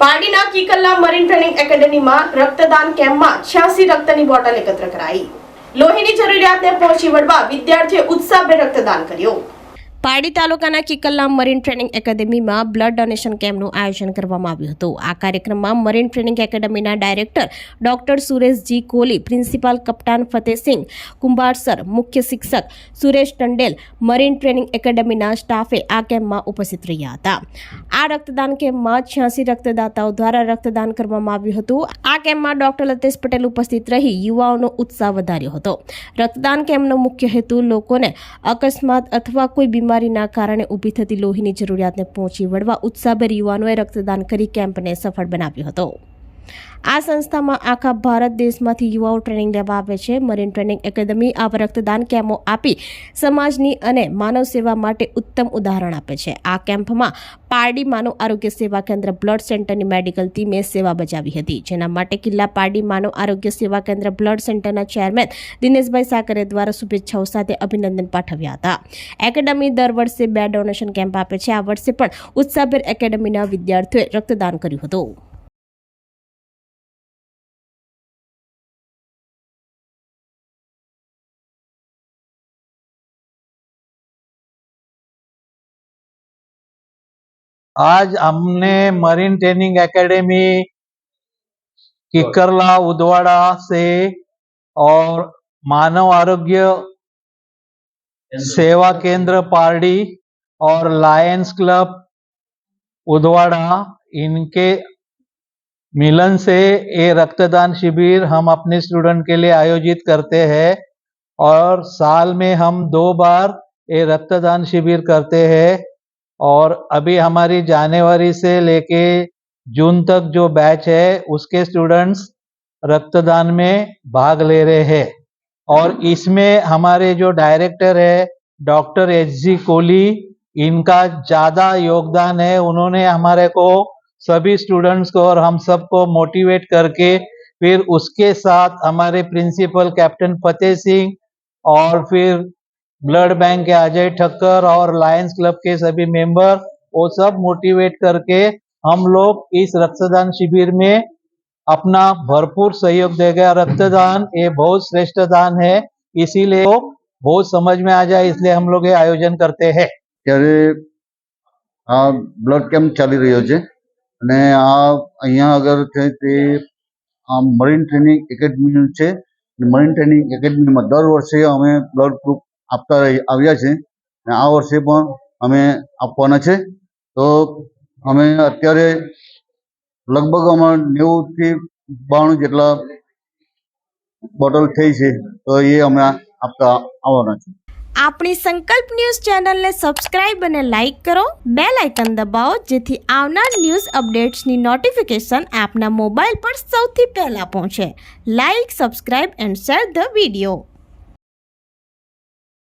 પારડીના કિકલ્લા marine training એકેડેમીમાં રક્તદાન કેમ્પમાં છ્યાસી રક્તની બોટલ એકત્ર કરાઈ. લોહીની જરૂરિયાતને પહોંચી વળવા વિદ્યાર્થીઓએ ઉત્સાહભેર રક્તદાન કર્યું. પારડી તાલુકાના કિકલ્લા મરીન ટ્રેનિંગ એકેડેમીમાં બ્લડ ડોનેશન કેમ્પનું આયોજન કરવામાં આવ્યું હતું. આ કાર્યક્રમમાં marine training એકેડેમીના director doctor Sureshji Kohli principal કપ્તાન Fatehsinh Kumbharsar મુખ્ય શિક્ષક સુરેશ ટંડેલ, મરીન ટ્રેનિંગ એકેડેમીના સ્ટાફે આ કેમ્પમાં ઉપસ્થિત રહ્યા હતા. આ રક્તદાન કેમ્પમાં છ્યાસી રક્તદાતાઓ દ્વારા રક્તદાન કરવામાં આવ્યું હતું. આ કેમ્પમાં ડોક્ટર લતેશ પટેલ ઉપસ્થિત રહી યુવાઓનો ઉત્સાહ વધાર્યો હતો. રક્તદાન કેમ્પનો મુખ્ય હેતુ લોકોને અકસ્માત અથવા કોઈ બીમારીના કારણે ઊભી થતી લોહીની જરૂરિયાતને પહોંચી વળવા ઉત્સાહભેર યુવાનોએ રક્તદાન કરી કેમ્પને સફળ બનાવ્યો હતો. આ સંસ્થામાં આખા ભારત દેશમાંથી યુવાઓ ટ્રેનિંગ લેવા આવે છે. મરીન ટ્રેનિંગ એકેડમી આવા રક્તદાન કેમ્પો આપી સમાજની અને માનવ સેવા માટે ઉત્તમ ઉદાહરણ આપે છે. આ કેમ્પમાં પારડી માનવ આરોગ્ય સેવા કેન્દ્ર, બ્લડ સેન્ટરની મેડિકલ ટીમે સેવા બજાવી હતી. જેના માટે કિલ્લા પારડી માનવ આરોગ્ય સેવા કેન્દ્ર, બ્લડ સેન્ટરના ચેરમેન દિનેશભાઈ સાકરે દ્વારા શુભેચ્છાઓ સાથે અભિનંદન પાઠવ્યા હતા. એકેડમી દર વર્ષે બે ડોનેશન કેમ્પ આપે છે. આ વર્ષે પણ ઉત્સાહભેર એકેડમીના વિદ્યાર્થીઓએ રક્તદાન કર્યું હતું. आज हमने marine training academy Kikarla Udwada से और मानव आरोग्य सेवा केंद्र पारडी और लायंस क्लब उदवाड़ा इनके मिलन से ये रक्तदान शिविर हम अपने स्टूडेंट के लिए आयोजित करते हैं और साल में हम दो बार ये रक्तदान शिविर करते हैं। और अभी हमारी जनवरी से लेके जून तक जो बैच है, उसके स्टूडेंट्स रक्तदान में भाग ले रहे हैं। और इसमें हमारे जो डायरेक्टर है डॉक्टर एच जी कोहली इनका ज़्यादा योगदान है। उन्होंने हमारे को सभी स्टूडेंट्स को और हम सबको मोटिवेट करके फिर उसके साथ हमारे प्रिंसिपल कैप्टन फतेह सिंह और फिर ब्लड बैंक के अजय ठक्कर और लायंस क्लब के सभी मेंबर वो सब मोटिवेट करके हम लोग इस रक्तदान शिविर में अपना भरपूर सहयोग देगा रक्तदान ये बहुत श्रेष्ठ दान है इसीलिए वो बहुत समझ में आ जाए इसलिए हम लोग ये आयोजन करते हैं ત્યારે આ બ્લડ કેમ્પ ચાલી રહ્યો છે અને આ અહીંયા આગળ છે તે આ મરીન ટ્રેનિંગ એકેડમી છે મરીન ટ્રેનિંગ એકેડમીમાં દર વર્ષે અમે બ્લડ ગ્રુપ આપતા આવ્યા છે. અને આ વર્ષે પણ અમે આપવાના છે. તો અમે અત્યારે લગભગ અમારા નેવુંથી બાણું જેટલા બોટલ થઈ છે. તો એ અમે આપતા આવવાના છે. આપણી સંકલ્પ ન્યૂઝ ચેનલને સબસ્ક્રાઇબ અને લાઇક કરો. બે લાઇકન દબાવો, જેથી આવનાર ન્યૂઝ અપડેટ્સની નોટિફિકેશન આપના મોબાઈલ પર સૌથી પહેલાં પહોંચે. Like, subscribe and share the video.